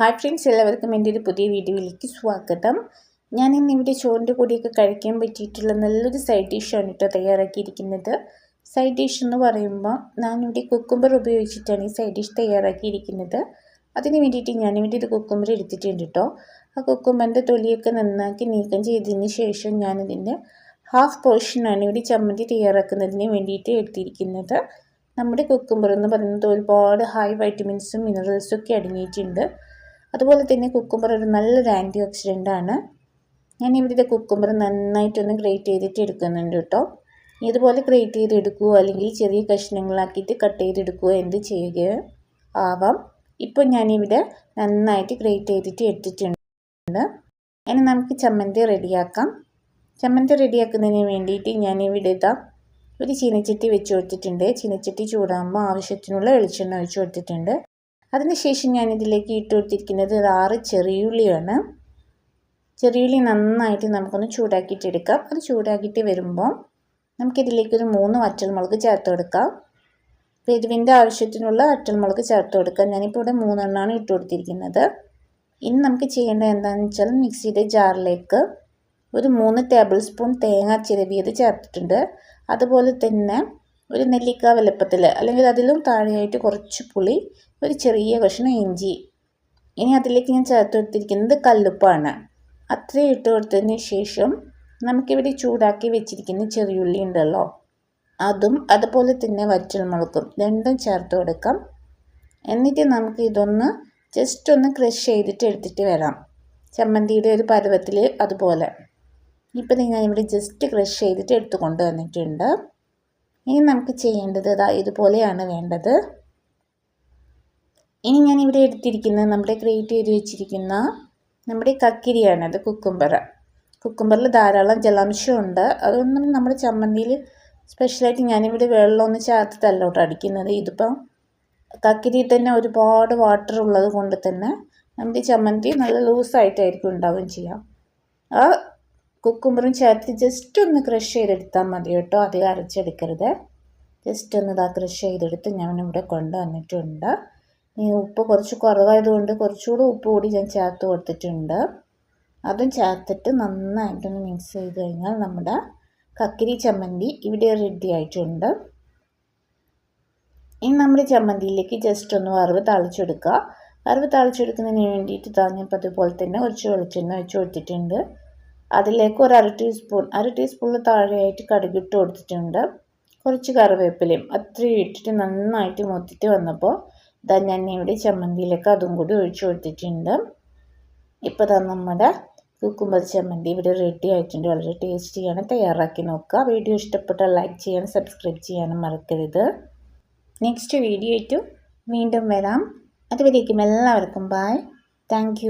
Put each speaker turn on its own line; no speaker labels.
Hi friends എല്ലാവർക്കും എന്റെ ഒരു പുതിയ വീഡിയോയിലേക്ക് സ്വാഗതം. ഞാൻ ഇന്ന് ഇവിടെ ചോറിന്റെ കൂടിയൊക്കെ കഴിക്കാൻ പറ്റിയിട്ടുള്ള നല്ലൊരു സൈഡ് ഡിഷാണ് കേട്ടോ തയ്യാറാക്കിയിരിക്കുന്നത്. സൈഡ് ഡിഷ് എന്ന് പറയുമ്പോൾ ഞാനിവിടെ കുക്കുംബർ ഉപയോഗിച്ചിട്ടാണ് ഈ സൈഡ് ഡിഷ് തയ്യാറാക്കിയിരിക്കുന്നത്. അതിന് വേണ്ടിയിട്ട് ഞാനിവിടെ ഒരു കുക്കുംബർ എടുത്തിട്ടുണ്ട് കേട്ടോ. ആ കുക്കുംബറിന്റെ തൊലിയൊക്കെ നന്നാക്കി നീക്കം ചെയ്തതിന് ശേഷം ഞാനിതിന്റെ ഹാഫ് പോർഷനാണ് ഇവിടെ ചമ്മന്തി തയ്യാറാക്കുന്നതിന് വേണ്ടിയിട്ട് എടുത്തിരിക്കുന്നത്. നമ്മുടെ കുക്കുംബർ എന്ന് പറയുന്നത് ഒരുപാട് ഹൈ വൈറ്റമിൻസും മിനറൽസും ഒക്കെ അടങ്ങിയിട്ടുണ്ട്. അതുപോലെ തന്നെ കുക്കുംബർ ഒരു നല്ലൊരു ആന്റി ഓക്സിഡന്റ് ആണ്. ഞാൻ ഇവിടുത്തെ കുക്കുംബർ നന്നായിട്ടൊന്ന് ഗ്രേറ്റ് ചെയ്തിട്ട് എടുക്കുന്നുണ്ട് കേട്ടോ. ഇതുപോലെ ഗ്രേറ്റ് ചെയ്തെടുക്കുകയോ അല്ലെങ്കിൽ ചെറിയ കഷ്ണങ്ങളാക്കിയിട്ട് കട്ട് ചെയ്തെടുക്കുകയോ എന്ത് ചെയ്യുക ആവാം. ഇപ്പോൾ ഞാനിവിടെ നന്നായിട്ട് ഗ്രേറ്റ് ചെയ്തിട്ട് എടുത്തിട്ടുണ്ട്. ഇനി നമുക്ക് ചമ്മന്തി റെഡിയാക്കാം. ചമ്മന്തി റെഡിയാക്കുന്നതിന് വേണ്ടിയിട്ട് ഞാനിവിടെ ഇതാ ഒരു ചീനച്ചട്ടി വെച്ച് കൊടുത്തിട്ടുണ്ട്. ചീനച്ചട്ടി ചൂടാകുമ്പോൾ ആവശ്യത്തിനുള്ള വെളിച്ചെണ്ണ ഒഴിച്ച് കൊടുത്തിട്ടുണ്ട്. അതിനുശേഷം ഞാനിതിലേക്ക് ഇട്ട് കൊടുത്തിരിക്കുന്നത് ആറ് ചെറിയുള്ളിയാണ്. ചെറിയുള്ളി നന്നായിട്ട് നമുക്കൊന്ന് ചൂടാക്കിയിട്ടെടുക്കാം അത് ചൂടാക്കിയിട്ട് വരുമ്പോൾ നമുക്കിതിലേക്കൊരു മൂന്ന് വറ്റൽമുളക് ചേർത്ത് കൊടുക്കാം. എരിവിന്റെ ആവശ്യത്തിനുള്ള വറ്റൽമുളക് ചേർത്ത് കൊടുക്കാം. ഞാനിപ്പോൾ ഇവിടെ മൂന്നെണ്ണമാണ് ഇട്ട് കൊടുത്തിരിക്കുന്നത്. ഇനി നമുക്ക് ചെയ്യേണ്ടത് എന്താണെന്ന് വെച്ചാൽ മിക്സിയുടെ ജാറിലേക്ക് ഒരു മൂന്ന് ടേബിൾ സ്പൂൺ തേങ്ങ ചിരവിയത് ചേർത്തിട്ടുണ്ട്. അതുപോലെ തന്നെ ഒരു നെല്ലിക്ക വലുപ്പത്തിൽ അല്ലെങ്കിൽ അതിലും താഴെയായിട്ട് കുറച്ച് പുളി ഒരു ചെറിയ കഷ്ണം ഇഞ്ചി. ഇനി അതിലേക്ക് ഞാൻ ചേർത്ത് കൊടുത്തിരിക്കുന്നത് കല്ലുപ്പാണ്. അത്രയും ഇട്ട് കൊടുത്തതിന് ശേഷം നമുക്കിവിടെ ചൂടാക്കി വെച്ചിരിക്കുന്ന ചെറിയുള്ളി ഉണ്ടല്ലോ അതും അതുപോലെ തന്നെ വറ്റൽമുളകും രണ്ടും ചേർത്ത് കൊടുക്കാം. എന്നിട്ട് നമുക്ക് ഇതൊന്ന് ജസ്റ്റ് ഒന്ന് ക്രഷ് ചെയ്തിട്ട് എടുത്തിട്ട് വരാം. ചമ്മന്തിയുടെ ഒരു പരുവത്തിൽ അതുപോലെ. ഇപ്പം ഞാനിവിടെ ജസ്റ്റ് ക്രഷ് ചെയ്തിട്ട് എടുത്തു കൊണ്ട് വന്നിട്ടുണ്ട്. ഇനി നമുക്ക് ചെയ്യേണ്ടത് ഇതാ ഇതുപോലെയാണ് വേണ്ടത്. ഇനി ഞാൻ ഇവിടെ എടുത്തിരിക്കുന്നത് നമ്മുടെ ക്രിയേറ്റ് ചെയ്ത് വെച്ചിരിക്കുന്ന നമ്മുടെ കക്കിരിയാണ് അത് കുക്കുംബർ. കുക്കുംബറിൽ ധാരാളം ജലാംശം ഉണ്ട്. അതൊന്നും നമ്മുടെ ചമ്മന്തിയിൽ സ്പെഷ്യലായിട്ട് ഞാനിവിടെ വെള്ളമൊന്നും ചേർത്ത് തല്ലോട്ട് അടിക്കുന്നത്. ഇതിപ്പം കക്കിരി തന്നെ ഒരുപാട് വാട്ടർ ഉള്ളത് കൊണ്ട് തന്നെ നമ്മുടെ ചമ്മന്തി നല്ല ലൂസായിട്ടായിരിക്കും ഉണ്ടാവുകയും ചെയ്യാം. ആ കുക്കുംബറും ചേർത്ത് ജസ്റ്റ് ഒന്ന് ക്രഷ് ചെയ്തെടുത്താൽ മതി കേട്ടോ. അധികം അരച്ചെടുക്കരുത്. ജസ്റ്റ് ഒന്ന് ഇതാ ക്രഷ് ചെയ്തെടുത്ത് ഞാൻ ഇവിടെ കൊണ്ടുവന്നിട്ടുണ്ട്. ഈ ഉപ്പ് കുറച്ച് കുറവായതുകൊണ്ട് കുറച്ചുകൂടി ഉപ്പ് കൂടി ഞാൻ ചേർത്ത് കൊടുത്തിട്ടുണ്ട്. അതും ചേർത്തിട്ട് നന്നായിട്ടൊന്ന് മിക്സ് ചെയ്ത് കഴിഞ്ഞാൽ നമ്മുടെ കക്കിരി ചമ്മന്തി ഇവിടെ റെഡി ആയിട്ടുണ്ട്. ഇനി നമ്മുടെ ചമ്മന്തിയിലേക്ക് ജസ്റ്റ് ഒന്ന് വറവ് തളിച്ചെടുക്കുക. വറവ് തളിച്ചെടുക്കുന്നതിന് വേണ്ടിയിട്ട് താഞ്ഞപ്പോൾ അതുപോലെ തന്നെ കുറച്ച് വെളിച്ചെണ്ണ വെച്ച് കൊടുത്തിട്ടുണ്ട്. അതിലേക്ക് ഒരു അര ടീസ്പൂൺ അര ടീസ്പൂണിന് താഴെയായിട്ട് കടുകിട്ട് കൊടുത്തിട്ടുണ്ട്. കുറച്ച് കറിവേപ്പിലയും അത്രയും ഇട്ടിട്ട് നന്നായിട്ട് മുത്തിട്ട് വന്നപ്പോൾ ഇതാ ഞാൻ ഇവിടെ ചമ്മന്തിയിലേക്ക് അതും കൂടി ഒഴിച്ചു കൊടുത്തിട്ടുണ്ട്. ഇപ്പോൾ ഇതാ നമ്മുടെ കുക്കുമ്പർ ചമ്മന്തി ഇവിടെ റെഡി ആയിട്ടുണ്ട്. വളരെ ടേസ്റ്റിയാണ് തയ്യാറാക്കി നോക്കുക. വീഡിയോ ഇഷ്ടപ്പെട്ടാൽ ലൈക്ക് ചെയ്യാനും സബ്സ്ക്രൈബ് ചെയ്യാനും മറക്കരുത്. നെക്സ്റ്റ് വീഡിയോ ആയിട്ട് വീണ്ടും വരാം. അതുവരേക്കും എല്ലാവർക്കും ബായ് താങ്ക്